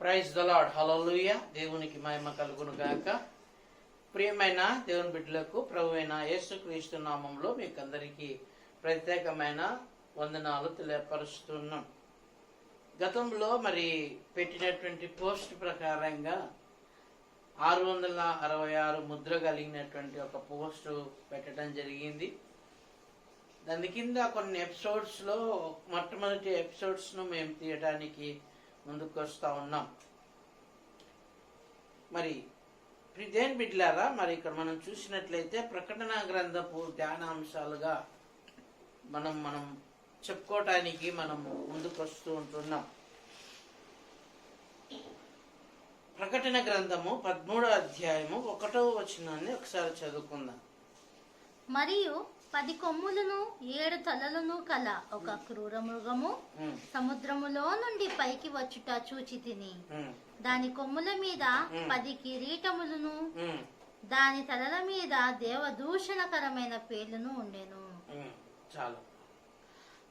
Praise the lord హల్లెలూయా దేవునికి మహిమ కలుగును గాక. ప్రియమైన దేవుని బిడ్డలకు ప్రభువైన యేసుక్రీస్తు నామంలో మీకు అందరికీ ప్రత్యేకమైన వందనాలు తెలియపరుస్తున్నాం. గతంలో మరి పెట్టినటువంటి పోస్ట్ ప్రకారంగా ఆరు వందల అరవై ఆరు ముద్ర కలిగినటువంటి ఒక పోస్ట్ పెట్టడం జరిగింది. దాని కింద కొన్ని ఎపిసోడ్స్లో మొట్టమొదటి ఎపిసోడ్స్ను మేము తీయడానికి ముందుకు వస్తూ ఉన్నాం. మరి ప్రిదేన్ బిడ్లారా మరి ఇక్కడ మనం చూసినట్లయితే ప్రకటన గ్రంథపు ధ్యానాంశాలుగా మనం మనం చెప్పుకోవటానికి మనం ముందుకొస్తూ ఉంటున్నాం. ప్రకటన గ్రంథము పదమూడో అధ్యాయము ఒకటో వచనాన్ని ఒకసారి చదువుకుందాం. మరియు పది కొమ్ములను ఏడు తలలను కల. ఒక క్రూర మృగము సముద్రములో నుండి పైకి వచ్చుట చూచి తిని దాని కొమ్ముల మీద. పది కిరీటములను దాని తలల మీద దేవదూషణకరమైన పేర్లను ఉండెను. చాలు.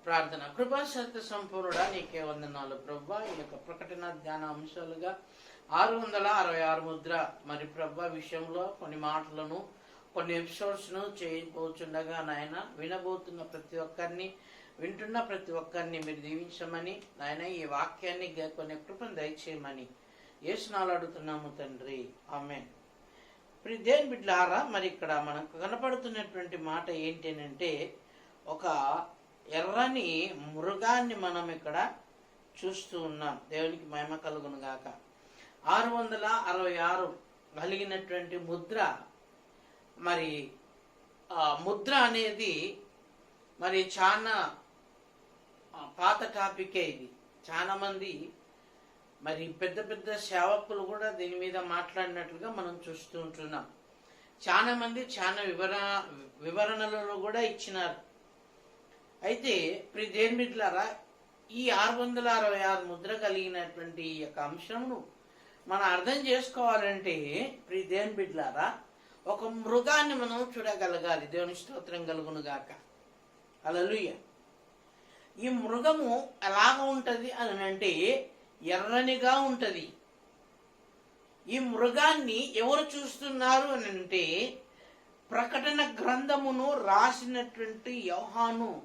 ప్రార్థన. కృపా సత్య సంపూర్ణుడా నీకే వందనాలు ప్రభా. ఈ యొక్క ప్రకటన ధ్యాన అంశాలుగా ఆరు వందల అరవై ఆరు ముద్ర. మరి ప్రభా విషయంలో కొన్ని మాటలను కొన్ని ఎపిసోడ్స్ను చేయబోచుండగా నాయన వినబోతున్న ప్రతి ఒక్కరిని వింటున్న ప్రతి ఒక్కరిని మీరు దీవించమని నాయన ఈ వాక్యాన్ని కొన్ని కృపను దయచేయమని ఏసునాలు అడుగుతున్నాము తండ్రి. ఆమె ఇప్పుడు దేని బిడ్లారా మరి ఇక్కడ మనకు కనపడుతున్నటువంటి మాట ఏంటంటే ఒక ఎర్రని మృగాన్ని మనం ఇక్కడ చూస్తూ ఉన్నాం. దేవునికి మహిమ కలుగును గాక ఆరు వందల అరవై ఆరు కలిగినటువంటి ముద్ర మరి ముద్ర అనేది మరి చాలా పాత టాపికే ఇది. చాలా మంది మరి పెద్ద పెద్ద సేవకులు కూడా దీని మీద మాట్లాడినట్లుగా మనం చూస్తూ ఉంటున్నాం. చాలా మంది చాలా వివర వివరణలలో కూడా ఇచ్చినారు. అయితే ప్రిదేమిట్లారా ఈ ఆరు వందల అరవై ఆరు ముద్ర కలిగినటువంటి ఈ యొక్క అంశమును మనం అర్థం చేసుకోవాలంటే ప్రి దేని ఒక మృగాన్ని మనం చూడగలగాలి. దేవుని స్తోత్రం కలుగును గాక. అలలుయ ఈ మృగము ఎలాగ ఉంటుంది అని అంటే ఎర్రనిగా ఉంటుంది. ఈ మృగాన్ని ఎవరు చూస్తున్నారు అని అంటే ప్రకటన గ్రంథమును రాసినటువంటి యోహాను.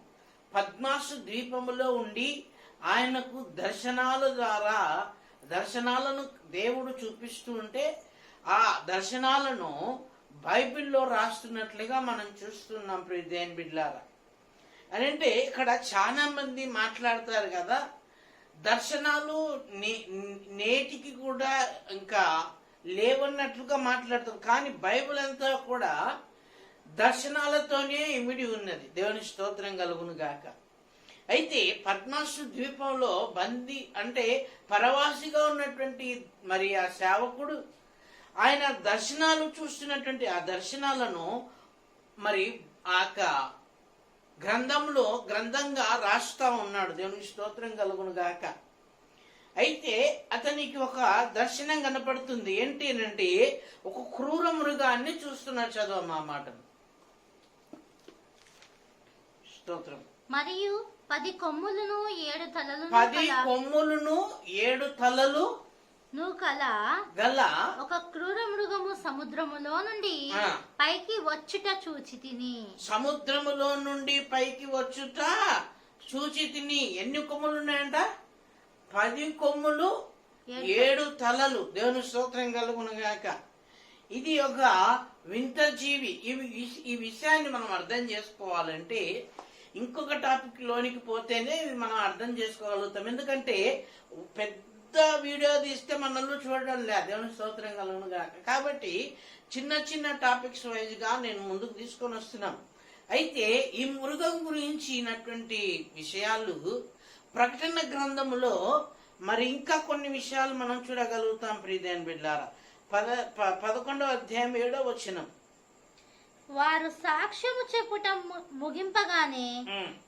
పద్మాసు ద్వీపములో ఉండి ఆయనకు దర్శనాల ద్వారా దర్శనాలను దేవుడు చూపిస్తూ ఉంటే ఆ దర్శనాలను బైబిల్లో రాస్తున్నట్లుగా మనం చూస్తున్నాం ప్రియదేన్ బిడ్లారా. అని అంటే ఇక్కడ చాలా మంది మాట్లాడతారు కదా దర్శనాలు నే- నేటికి కూడా ఇంకా లేవన్నట్లుగా మాట్లాడతారు. కానీ బైబిల్ అంతా కూడా దర్శనాలతోనే ఇమిడి ఉన్నది. దేవుని స్తోత్రం కలుగును గాక. అయితే పద్మాసు ద్వీపంలో బందీ అంటే పరవాసిగా ఉన్నటువంటి మరి ఆ సేవకుడు ఆయన దర్శనాలు చూస్తున్నటువంటి ఆ దర్శనాలను మరి ఆ యొక్క గ్రంథంలో గ్రంథంగా రాస్తా ఉన్నాడు. దేవునికి స్తోత్రం కలుగును గాక. అయితే అతనికి ఒక దర్శనం కనపడుతుంది. ఏంటి అంటే ఒక క్రూర మృగాన్ని చూస్తున్నాడు చదువు మా మాటను స్తోత్రం. మరియు పది కొమ్ములను ఏడు తలలను పది కొమ్ములను ఏడు తలలు ను కల గల ఒక క్రూర మృగము సముద్రములో నుండి. పైకి వచ్చుట చూచి తిని. సముద్రములో నుండి పైకి వచ్చుట చూచి తిని. ఎన్ని కొమ్ములు ఉన్నాయంట? పది కొమ్ములు ఏడు. తలలు. దేవుని స్తోత్రం కలుగునుగాక. ఇది ఒక వింత జీవి. ఈ విషయాన్ని మనం అర్థం చేసుకోవాలంటే ఇంకొక టాపిక్ లోనికి పోతేనే మనం అర్థం చేసుకోగలుగుతాం. ఎందుకంటే పెద్ద వీడియో తీస్తే మనల్ని చూడడం లేదు. దేవుని స్తోత్రం కలను గాక. కాబట్టి చిన్న చిన్న టాపిక్స్ వైజ్గా నేను ముందుకు తీసుకొని వస్తున్నాను. అయితే ఈ మృగం గురించినటువంటి విషయాలు ప్రకటన గ్రంథములో మరి ఇంకా కొన్ని విషయాలు మనం చూడగలుగుతాం ప్రీదేన్ బిడ్లారా. పద ప- పదకొండవ అధ్యాయం ఏడో వచ్చినం వారు సాక్ష్యము చెప్పుట ముగింపగానే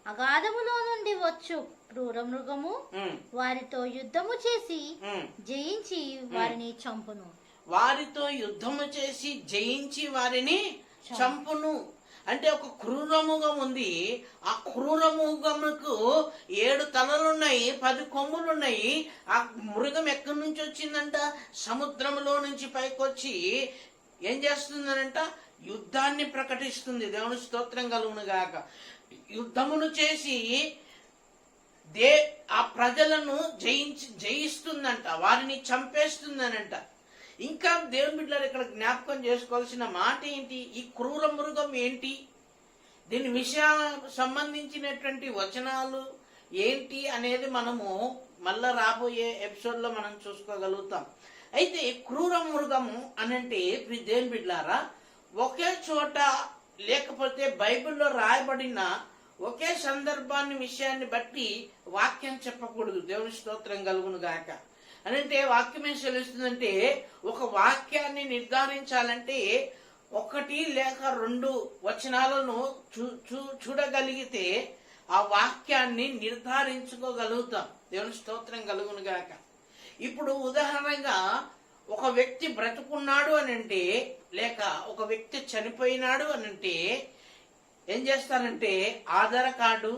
అగాధములో నుండి వచ్చు క్రూర మృగము వారితో యుద్ధము చేసి జయించి వారిని చంపును. వారితో యుద్ధము చేసి జయించి వారిని చంపును. అంటే ఒక క్రూరముగం ఉంది. ఆ క్రూరముగముకు ఏడు తలలున్నాయి పది కొమ్ములున్నాయి. ఆ మృగం ఎక్కడి నుంచి వచ్చిందంట? సముద్రంలో నుంచి పైకొచ్చి ఏం చేస్తుందనంట? యుద్ధాన్ని ప్రకటిస్తుంది. దేవుని స్తోత్రం కలుగును గాక యుద్ధమును చేసి దే ఆ ప్రజలను జయించి జయిస్తుందంట. వారిని చంపేస్తుందనంట. ఇంకా దేవుని బిడ్డలు ఇక్కడ జ్ఞాపకం చేసుకోవాల్సిన మాట ఏంటి? ఈ క్రూర మృగం ఏంటి? దీని విషయాల సంబంధించినటువంటి వచనాలు ఏంటి అనేది మనము మళ్ళా రాబోయే ఎపిసోడ్లో మనం చూసుకోగలుగుతాం. అయితే క్రూర మృగము అనంటే దేని దేవుని బిడ్డారా ఒకే చోట లేకపోతే బైబిల్లో రాయబడిన ఒకే సందర్భాన్ని విషయాన్ని బట్టి వాక్యం చెప్పకూడదు. దేవుని స్తోత్రం కలుగును గాక. అనంటే వాక్యం ఏం చెల్లిస్తుందంటే ఒక వాక్యాన్ని నిర్ధారించాలంటే ఒకటి లేక రెండు వచనాలను చూ చూ చూడగలిగితే ఆ వాక్యాన్ని నిర్ధారించుకోగలుగుతాం. దేవుని స్తోత్రం కలుగును గాక. ఇప్పుడు ఉదాహరణగా ఒక వ్యక్తి బ్రతుకున్నాడు అని అంటే లేక ఒక వ్యక్తి చనిపోయినాడు అని అంటే ఏం చేస్తారంటే ఆధార్ కార్డు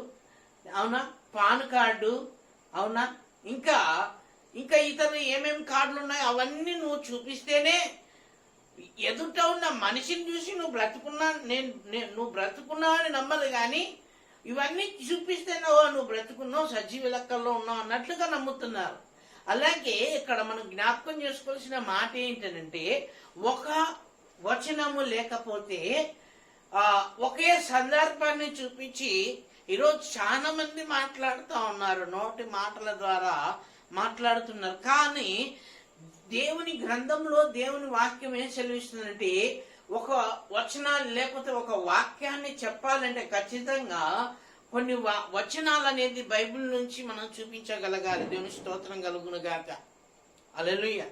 అవునా? పాన్ కార్డు అవునా? ఇంకా ఇంకా ఇతర ఏమేమి కార్డులు ఉన్నాయో అవన్నీ నువ్వు చూపిస్తేనే ఎదుట ఉన్న మనిషిని చూసి నువ్వు బ్రతుకున్నా నేను నేను- నువ్వు బ్రతుకున్నావు అని నమ్మదు కానీ ఇవన్నీ చూపిస్తేనే "ఓ, నువ్వు బ్రతుకున్నావు సజీవ లెక్కల్లో ఉన్నావు అన్నట్లుగా నమ్ముతున్నారు. అలాగే ఇక్కడ మనం జ్ఞాపకం చేసుకోవాల్సిన మాట ఏంటంటే ఒక వచనము లేకపోతే ఆ ఒకే సందర్భాన్ని చూపించి ఈరోజు చాలా మంది మాట్లాడుతూ ఉన్నారు నోటి మాటల ద్వారా మాట్లాడుతున్నారు. కానీ దేవుని గ్రంథంలో దేవుని వాక్యం ఏం సెలవిస్తుందంటే ఒక వచనాలు లేకపోతే ఒక వాక్యాన్ని చెప్పాలంటే ఖచ్చితంగా కొన్ని వచనాలు అనేది బైబిల్ నుంచి మనం చూపించగలగాలి. దేవుని స్తోత్రం కలుగును గాక అలెలుయ్య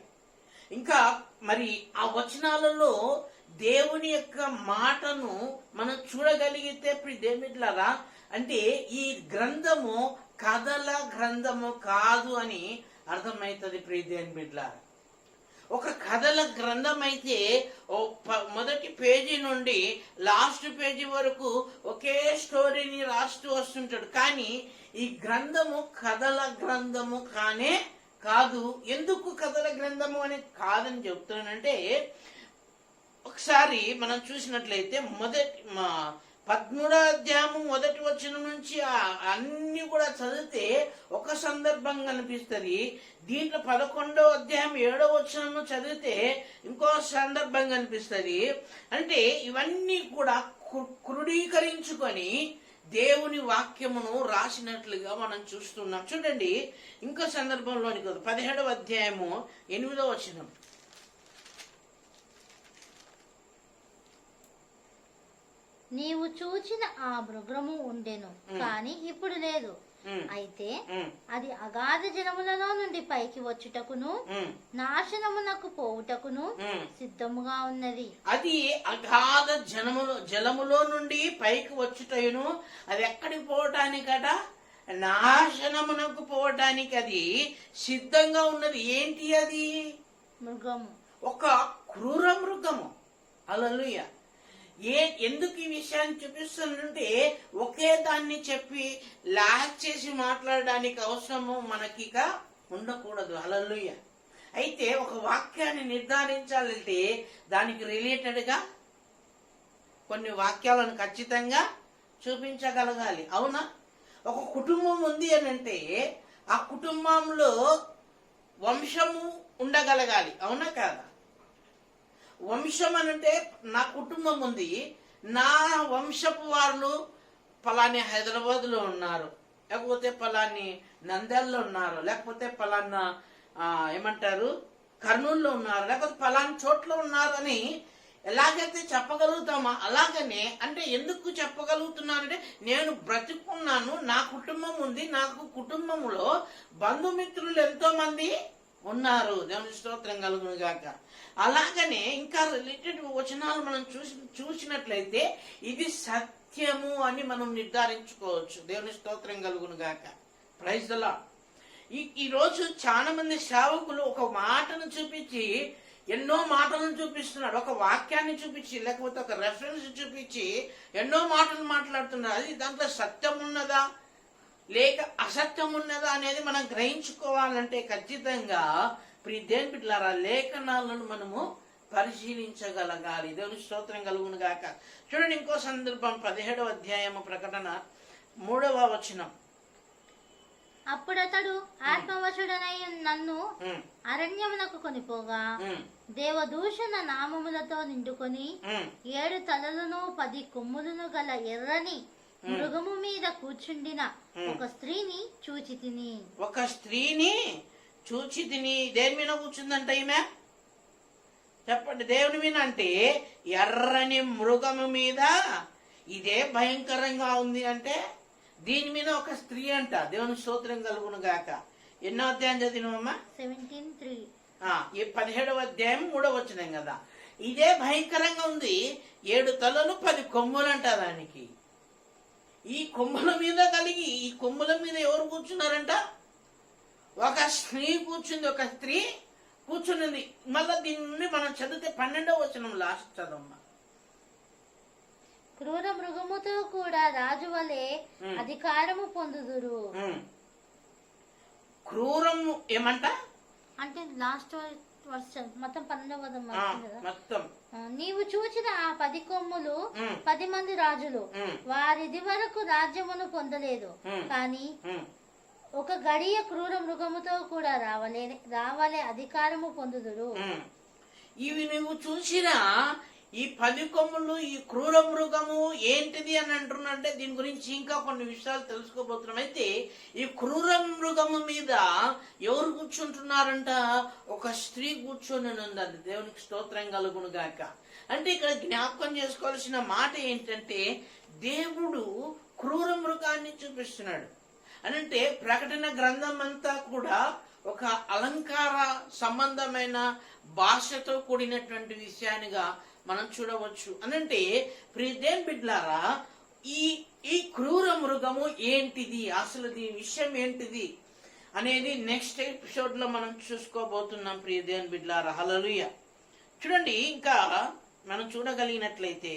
ఇంకా మరి ఆ వచనాలలో దేవుని యొక్క మాటను మనం చూడగలిగితే ఇప్పుడు దేమిట్లారా అంటే ఈ గ్రంథము కథల గ్రంథము కాదు అని అర్థమవుతుంది ప్రియ దేని బిడ్లారా ఒక కథల గ్రంథం అయితే మొదటి పేజీ నుండి లాస్ట్ పేజీ వరకు ఒకే స్టోరీని రాస్తూ వస్తుంటాడు. కానీ ఈ గ్రంథము కథల గ్రంథము కానే కాదు ఎందుకు కథల గ్రంథము అని కాదని చెప్తున్నానంటే ఒకసారి మనం చూసినట్లయితే మొదటి మా అధ్యాయము మొదటి వచనం నుంచి అన్ని కూడా చదివితే ఒక సందర్భం కనిపిస్తుంది దీంట్లో పదకొండో అధ్యాయం ఏడో వచనం చదివితే ఇంకో సందర్భం కనిపిస్తుంది అంటే ఇవన్నీ కూడా క్రు- క్రోడీకరించుకొని దేవుని వాక్యమును రాసినట్లుగా మనం చూస్తున్నాం. చూడండి ఇంకో సందర్భంలోనికి వద్దాం. పదిహేడవ అధ్యాయము ఎనిమిదో వచనం. నీవు చూచిన ఆ మృగము ఉండెను కాని ఇప్పుడు లేదు. అయితే అది అగాధ జనములలో నుండి పైకి వచ్చుటకును నాశనమునకు పోవుటకును. సిద్ధముగా ఉన్నది. అది అగాధ జనములో జలములో నుండి పైకి వచ్చుటయును అది ఎక్కడికి పోవటానికట? నాశనమునకు పోవటానికి అది సిద్ధంగా ఉన్నది. ఏంటి అది? మృగము. ఒక క్రూర మృగము. అలలుయ ఏ ఎందుకు ఈ విషయాన్ని చూపిస్తుందంటే ఒకే దాన్ని చెప్పి లాక్ చేసి మాట్లాడడానికి అవసరము మనకిక ఉండకూడదు. అలలుయ అయితే ఒక వాక్యాన్ని నిర్ధారించాలంటే దానికి రిలేటెడ్గా కొన్ని వాక్యాలను ఖచ్చితంగా చూపించగలగాలి. అవునా? ఒక కుటుంబం ఉంది అని అంటే ఆ కుటుంబంలో వంశము ఉండగలగాలి. అవునా కాదా? వంశం అనంటే నా కుటుంబం ఉంది. నా వంశపు వాళ్ళు పలాని హైదరాబాద్లో ఉన్నారు. లేకపోతే పలాని నంద్యాలలో ఉన్నారు. లేకపోతే పలానా ఏమంటారు కర్నూలులో ఉన్నారు. లేకపోతే పలాని చోట్ల ఉన్నారని ఎలాగైతే చెప్పగలుగుతామో అలాగనే అంటే ఎందుకు చెప్పగలుగుతున్నానంటే నేను బ్రతుకున్నాను నా కుటుంబం ఉంది. నాకు కుటుంబంలో బంధుమిత్రులు ఎంతో మంది ఉన్నారు. దేవుని స్తోత్రం కలుగును గాక. అలాగనే ఇంకా రిలేటెడ్ వచనాలు మనం చూసి చూసినట్లయితే ఇది సత్యము అని మనం నిర్ధారించుకోవచ్చు. దేవుని స్తోత్రం కలుగును గాక. ప్రైజ్ దలా ఈ ఈరోజు చాలా మంది సేవకులు ఒక మాటను చూపించి ఎన్నో మాటలను చూపిస్తున్నాడు ఒక వాక్యాన్ని చూపించి లేకపోతే ఒక రెఫరెన్స్ చూపించి ఎన్నో మాటలు మాట్లాడుతున్నారు. అది దాంట్లో సత్యం ఉన్నదా? లేక అసత్యం ఉన్నదా అనేది మనం గ్రహించుకోవాలంటే ఖచ్చితంగా ప్రి దేని బిడ్డలారా లేఖనాలను మనము పరిశీలించగలగాలి. దేవుని స్తోత్రం కలుగును గాక. చూడండి ఇంకో సందర్భం పదిహేడవ అధ్యాయము ప్రకటన మూడవ వచనం. అప్పుడతడు ఆత్మవశుడనై నన్ను అరణ్యమునకు కొనిపోగా దేవదూషణ నామములతో నిండుకొని ఏడు తలలను పది కొమ్ములను గల ఎర్రని మృగము మీద కూర్చుండిన ఒక స్త్రీని చూచి తిని ఒక స్త్రీని చూచి తిని దేని మీద కూర్చుందంట ఈమె? చెప్పండి దేవుని మీద అంటే ఎర్రని మృగము మీద ఇదే భయంకరంగా ఉంది అంటే దీని మీద ఒక స్త్రీ అంట. దేవుని స్తోత్రం కలుగును గాక. ఎన్నో అధ్యాయం చదివినమ్మా సెవెంటీన్ త్రీ ఆ, ఈ పదిహేడవ అధ్యాయం మూడవ వచ్చినాం కదా. ఇదే భయంకరంగా ఉంది. ఏడు తలలు పది కొమ్ములంట దానికి. ఈ కొమ్ముల మీద కలిగి ఈ కొమ్ముల మీద ఎవరు కూర్చున్నారంట? ఒక స్త్రీ కూర్చుంది ఒక స్త్రీ కూర్చున్నది. మళ్ళా దీన్ని మనం చదివితే పన్నెండవ వచనం లాస్ట్ చదవమ్మా. క్రూర మృగముతో కూడా రాజు వలె. అధికారము పొందుదురు. క్రూరము ఏమంట? అంటే లాస్ట్ వర్షం మొత్తం పన్నెండవ మొత్తం. నీవు చూచిన ఆ పది కొమ్ములు పది మంది రాజులు. వారిది వరకు రాజ్యమును పొందలేదు. కానీ. ఒక గడియ క్రూర మృగముతో కూడా రావలే రావలే అధికారము పొందుదురు. ఇవి నువ్వు చూసినా ఈ పలికొమ్ములు ఈ క్రూర మృగము ఏంటిది అని అంటున్నంటే దీని గురించి ఇంకా కొన్ని విషయాలు తెలుసుకోబోతున్నాం. అయితే ఈ క్రూర మృగము మీద ఎవరు కూర్చుంటున్నారంట? ఒక స్త్రీ కూర్చొని ఉంది అది దేవునికి స్తోత్రం కలుగును గాక. అంటే ఇక్కడ జ్ఞాపకం చేసుకోవాల్సిన మాట ఏంటంటే దేవుడు క్రూర మృగాన్ని చూపిస్తున్నాడు. అనంటే ప్రకటన గ్రంథం అంతా కూడా ఒక అలంకార సంబంధమైన భాషతో కూడినటువంటి విషయానిగా మనం చూడవచ్చు. అనంటే ప్రియదేన్ బిడ్లారా ఈ ఈ క్రూర మృగము ఏంటిది? అసలు దీని విషయం ఏంటిది? అనేది నెక్స్ట్ ఎపిసోడ్లో మనం చూసుకోబోతున్నాం ప్రియదేన్ బిడ్లారా. హలలుయ చూడండి ఇంకా మనం చూడగలిగినట్లయితే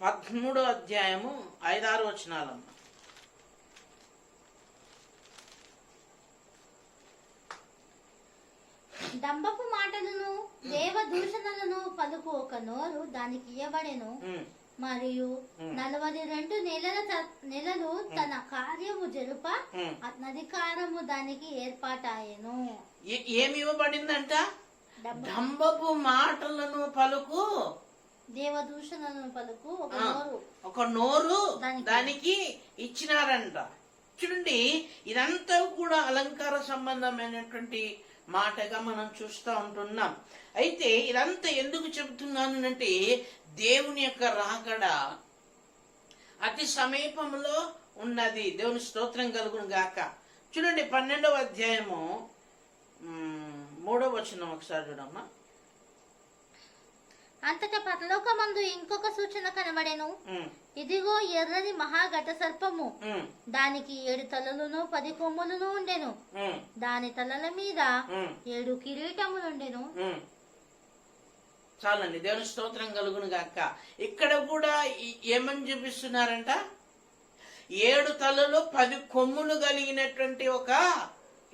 పదమూడో అధ్యాయము ఐదారు వచనాలమ్మ. డంబపు మాటలను దేవ దూషణలను పలుకు ఒక నోరు దానికి ఇయ్యబడెను ఉమ్, మరియు. నలభై రెండు నెలల నెలలు తన కార్యము జరుప. అధికారము దానికి ఏర్పాటాయెను ఏమి ఇవ్వబడిందంట డంబపు మాటలను పలుకు దేవ దూషణలను పలుకు ఒక నోరు ఒక నోరు దానికి. దానికి ఇచ్చినారంట చూడండి ఇదంతా కూడా అలంకార సంబంధమైనటువంటి మాటగా మనం చూస్తూ ఉంటున్నాం. అయితే ఇదంతా ఎందుకు చెబుతున్నాను అంటే దేవుని యొక్క రాకడ అతి సమీపంలో ఉన్నది. దేవుని స్తోత్రం కలుగును గాక. చూడండి పన్నెండవ అధ్యాయము. మూడవ వచనం ఒకసారి చూడమ్మా. అంతటా పరలోకమందు ఇంకొక సూచన కనబడెను. ఇదిగో ఎర్రని మహాఘట సర్పము. దానికి ఏడు తలలును పది కొమ్ములను ఉండెను. దాని తలల మీద ఏడు కిరీటములుండెను. చాలండి దేవుని స్తోత్రం కలుగును గాక. ఇక్కడ కూడా ఏమని చూపిస్తున్నారంట? ఏడు తలలు పది కొమ్ములు కలిగినటువంటి ఒక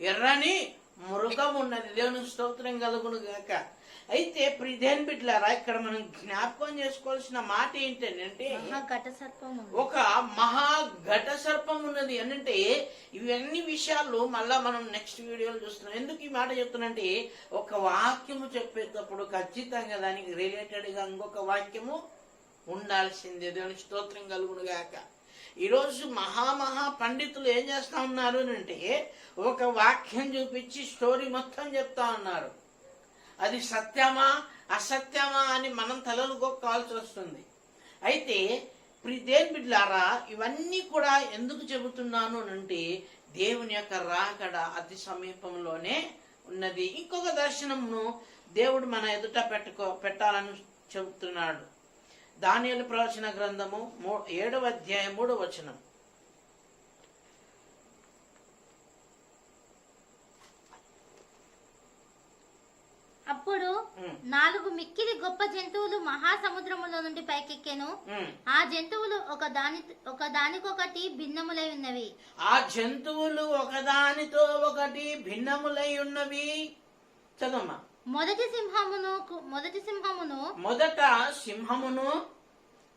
ఎర్రని మృగం ఉన్నది దేవుని స్తోత్రం కలుగును గాక. అయితే ప్రిదేన్ బిడ్లారా ఇక్కడ మనం జ్ఞాపకం చేసుకోవాల్సిన మాట ఏంటంటే ఒక మహా ఘట సర్పం ఉన్నది అంటే ఇవన్నీ విషయాలు మళ్ళా మనం నెక్స్ట్ వీడియోలో చూస్తున్నాం. ఎందుకు ఈ మాట చెప్తున్నంటే ఒక వాక్యము చెప్పేటప్పుడు ఖచ్చితంగా దానికి రిలేటెడ్గా ఇంకొక వాక్యము ఉండాల్సిందే. దేవుని స్తోత్రం కలుగును గాక. ఈరోజు మహామహా పండితులు ఏం చేస్తా ఉన్నారు అని అంటే ఒక వాక్యం చూపించి స్టోరీ మొత్తం చెప్తా ఉన్నారు. అది సత్యమా అసత్యమా అని మనం తలనుకోవాల్సి వస్తుంది. అయితే ప్రిదేన్ బిడ్లారా ఇవన్నీ కూడా ఎందుకు చెబుతున్నాను అంటే దేవుని యొక్క రాకడ అతి సమీపంలోనే ఉన్నది. ఇంకొక దర్శనమును దేవుడు మన ఎదుట పెట్టుకో పెట్టాలని చెబుతున్నాడు. దానియలు ప్రవచన గ్రంథము మూ- ఏడవ అధ్యాయం మూడవ వచనం. మిక్కిలి గొప్ప జంతువులు మహాసముద్రములో నుండి పైకెక్కెను. ఆ జంతువులు ఒక దాని ఒక దానికొకటి భిన్నములై ఉన్నవి. ఆ జంతువులు ఒకదానితో ఒకటి భిన్నములై ఉన్నవి. చదమ్మా మొదటి సింహమును మొదటి సింహమును మొదట సింహమును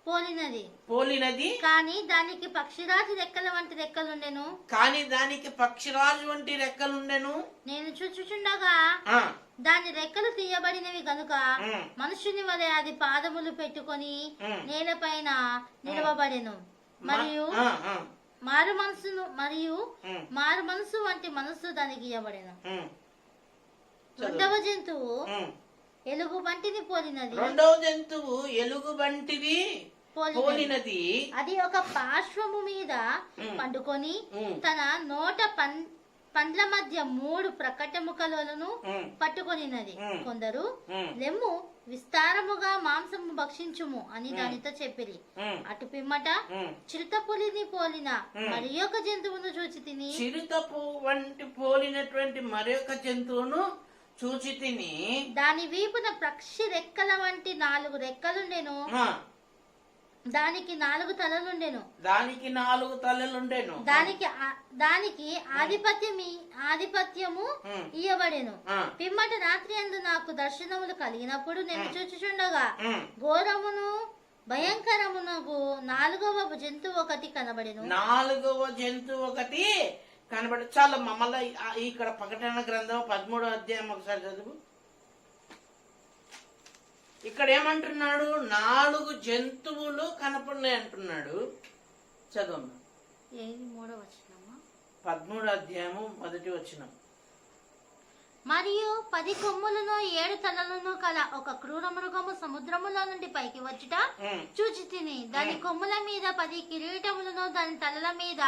పోలినది. పోలినది. కానీ దానికి పక్షిరాజు రెక్కల వంటి రెక్కలుండెను. కాని దానికి పక్షిరాజు వంటి రెక్కలుండెను. నేను చూచుచుండగా దాని రెక్కలు తీయబడినవి గనుక మనుషుని వలె అది పాదములు పెట్టుకొని. నేలపైన నిలవబడెను. మరియు మారు మనసును మరియు మారు మనసు వంటి మనస్సు దానికి ఇవ్వబడెను. రెండవ జంతువు. ఎలుగు వంటిని పోలినది. రెండవ జంతువు ఎలుగు వంటిది పోలినది. అది ఒక పార్శ్వము మీద. పండుకొని తన నోట పండ్ల మధ్య మూడు ప్రకటముకలను పట్టుకొనినది. కొందరు లెమ్ము విస్తారముగా మాంసము భక్షించుము అని దానితో చెప్పిరి. అటు పిమ్మట. చిరుతపులిని పోలిన. మరి ఒక జంతువును చూచి తిని చిరుతపు వంటి పోలినటువంటి మరొక జంతువును చూచి తిని దాని వీపున పక్షి రెక్కల వంటి నాలుగు రెక్కలుండెను. ఆ, దానికి నాలుగు తలలుండెను. దానికి నాలుగు తలలుండెను. దానికి దానికి ఆధిపత్యమి ఆధిపత్యము ఇయ్యబడెను. పిమ్మటి రాత్రి అందు నాకు దర్శనములు కలిగినప్పుడు నేను చూచుచుండగా. ఘోరమును భయంకరమునకు నాలుగవ జంతువు ఒకటి కనబడెను. నాలుగవ జంతువు ఒకటి కనబడి చాలా మమ్మల్ని ఇక్కడ ప్రకటన గ్రంథం పదమూడో అధ్యాయం ఒకసారి చదువు. ఇక్కడ ఏమంటున్నాడు నాలుగు జంతువులు కనపడినాయి అంటున్నాడు. చదువు. పదమూడో అధ్యాయము మొదటి వచ్చిన మరియు పది కొమ్ములను ఏడు తలలను కల ఒక క్రూర మృగము సముద్రములో నుండి పైకి వచ్చుట చూచి తిని దాని కొమ్ముల మీద పది కిరీటములను దాని తలల మీద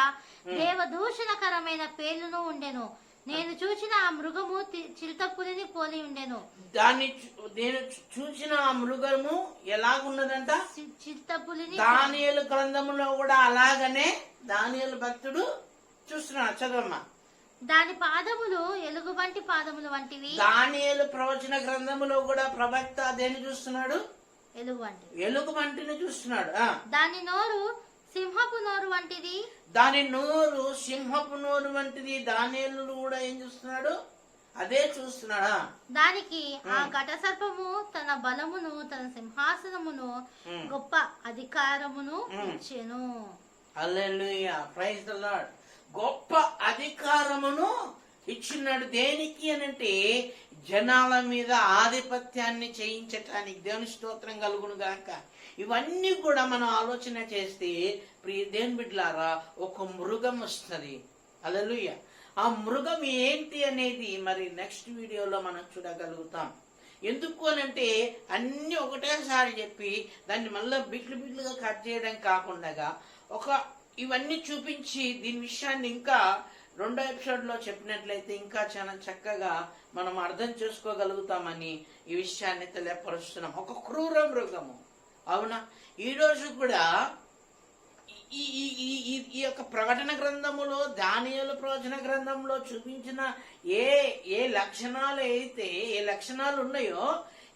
దేవదూషణకరమైన పేర్లను ఉండెను. నేను చూచిన ఆ మృగము చిరుతపులిని పోలి ఉండెను. దాన్ని నేను చూసిన ఆ మృగము ఎలాగున్నదంట? చిరుతపులిని దానియలు గ్రంథములో కూడా అలాగనే దానియలు భక్తుడు చూస్తున్నాడు చదవమ్మా. దాని పాదములు ఎలుగుబంటి పాదములు వంటివి. దానియేలు ప్రవచన గ్రంథములో కూడా ప్రవక్త దేని చూస్తున్నాడు? ఎలుగు వంటివి. ఎలుగు వంటిని చూస్తున్నాడు దాని నోరు సింహపు నోరు వంటిది? దాని నోరు సింహపు నోరు వంటిది. దానియేలు కూడా ఏం చూస్తున్నాడు? అదే చూస్తున్నాడా? దానికి ఆ ఘట సర్పము తన బలమును తన సింహాసనమును. గొప్ప అధికారమును ఇచ్చెను. హల్లెలూయా. Praise the Lord. గొప్ప అధికారమును ఇచ్చినాడు. దేనికి అనంటే జనాల మీద ఆధిపత్యాన్ని చేయించటానికి. దేవుని స్తోత్రం కలుగును గాక ఇవన్నీ కూడా మనం ఆలోచన చేస్తే ప్రియ దేని బిడ్లారా ఒక మృగం వస్తుంది. అలలుయ ఆ మృగం ఏంటి అనేది మరి నెక్స్ట్ వీడియోలో మనం చూడగలుగుతాం. ఎందుకు అనంటే అన్ని ఒకటేసారి చెప్పి దాన్ని మళ్ళీ బిట్లు బిట్లుగా కట్ చేయడం కాకుండా ఒక ఇవన్నీ చూపించి దీని విషయాన్ని ఇంకా రెండో ఎపిసోడ్లో చెప్పినట్లయితే ఇంకా చాలా చక్కగా మనం అర్థం చేసుకోగలుగుతామని ఈ విషయాన్ని తెలియపరుస్తున్నాం. ఒక క్రూర మృగము. అవునా? ఈరోజు కూడా ఈ ఈ ఈ ఈ- ఈ యొక్క ప్రకటన గ్రంథములో దానియలు ప్రవచన గ్రంథంలో చూపించిన ఏ ఏ లక్షణాలు అయితే ఏ లక్షణాలు ఉన్నాయో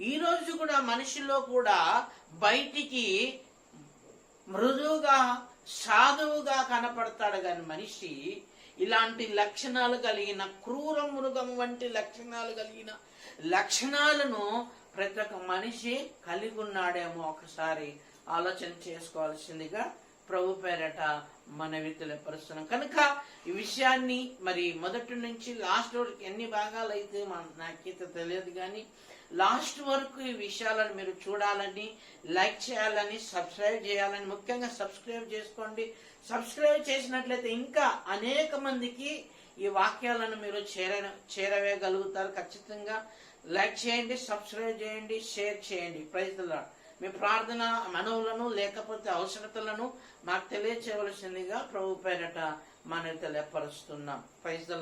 ఈ రోజు కూడా మనిషిలో కూడా బయటికి మృదువుగా సాధువుగా కనపడతాడు గాని మనిషి ఇలాంటి లక్షణాలు కలిగిన క్రూర మృగం వంటి లక్షణాలు కలిగిన లక్షణాలను ప్రతి ఒక్క మనిషి కలిగి ఉన్నాడేమో ఒకసారి ఆలోచన చేసుకోవాల్సిందిగా ప్రభు పేరట మనవి తెలియపరుస్తున్నాం. కనుక ఈ విషయాన్ని మరి మొదటి నుంచి లాస్ట్ వరకు ఎన్ని భాగాలు అయితే మన- నాకైతే తెలియదు కానీ లాస్ట్ వరకు ఈ విషయాలను మీరు చూడాలని లైక్ చేయాలని సబ్స్క్రైబ్ చేయాలని ముఖ్యంగా సబ్స్క్రైబ్ చేసుకోండి. సబ్స్క్రైబ్ చేసినట్లయితే ఇంకా అనేక మందికి ఈ వాక్యాలను మీరు చేర చేరవేయగలుగుతారు ఖచ్చితంగా. లైక్ చేయండి సబ్స్క్రైబ్ చేయండి షేర్ చేయండి. ప్రైజ్ మీ ప్రార్థన మనవులను లేకపోతే అవసరతలను మాకు తెలియచేయవలసిందిగా ప్రభు పేరట మనం తెలియపరుస్తున్నాం ప్రైజ్ ద